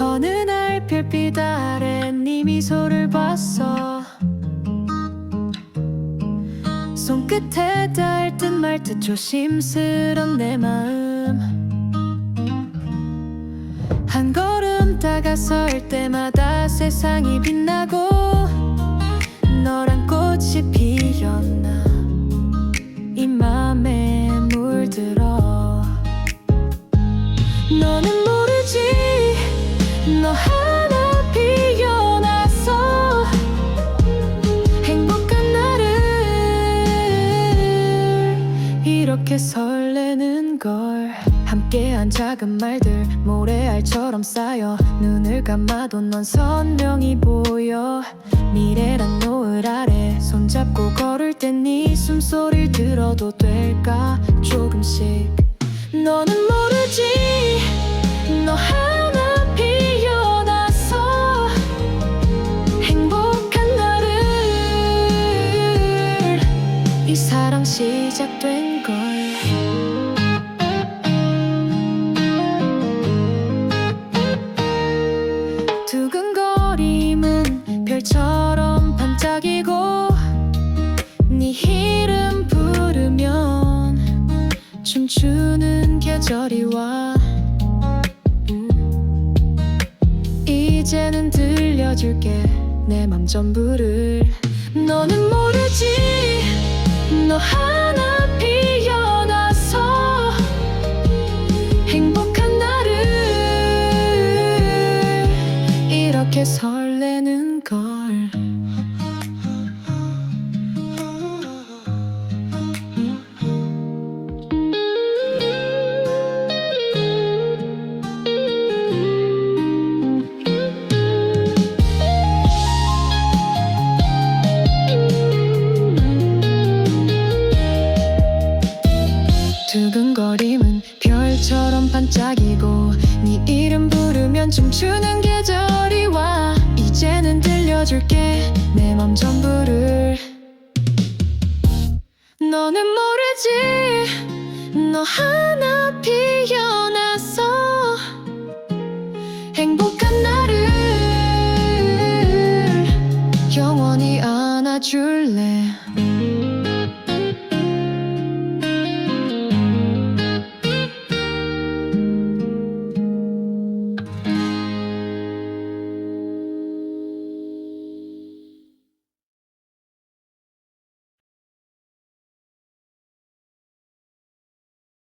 어느 날 별빛 아래 네 미소를 봤어. 손끝에 닿을 듯 말 듯 조심스런 내 마음. 한 걸음 다가설 때마다 세상이 빛나고 너란 꽃이 피었나 이 맘에 물들어. 너는 이렇게 설레는 걸 함께한 작은 말들 모래알처럼 쌓여 눈을 감아도 넌 선명히 보여. 미래란 노을 아래 손잡고 걸을 땐 네 숨소리를 들어도 될까? 조금씩. 너는 모르지. 너 하나 피어났어 행복한 나를 이 사랑 시작된 걸 두근거림은 별처럼 반짝이고 네 이름 부르면 춤추는 계절이 와 음. 이제는 들려줄게 내 맘 전부를 너는 모르지 너 설레는 걸. 두근거림은 별처럼 반짝이고 네 이름 부르면 춤추는 계절 너는 모르지. 너 하나 피어났어 행복한 나를 영원히 안아줄래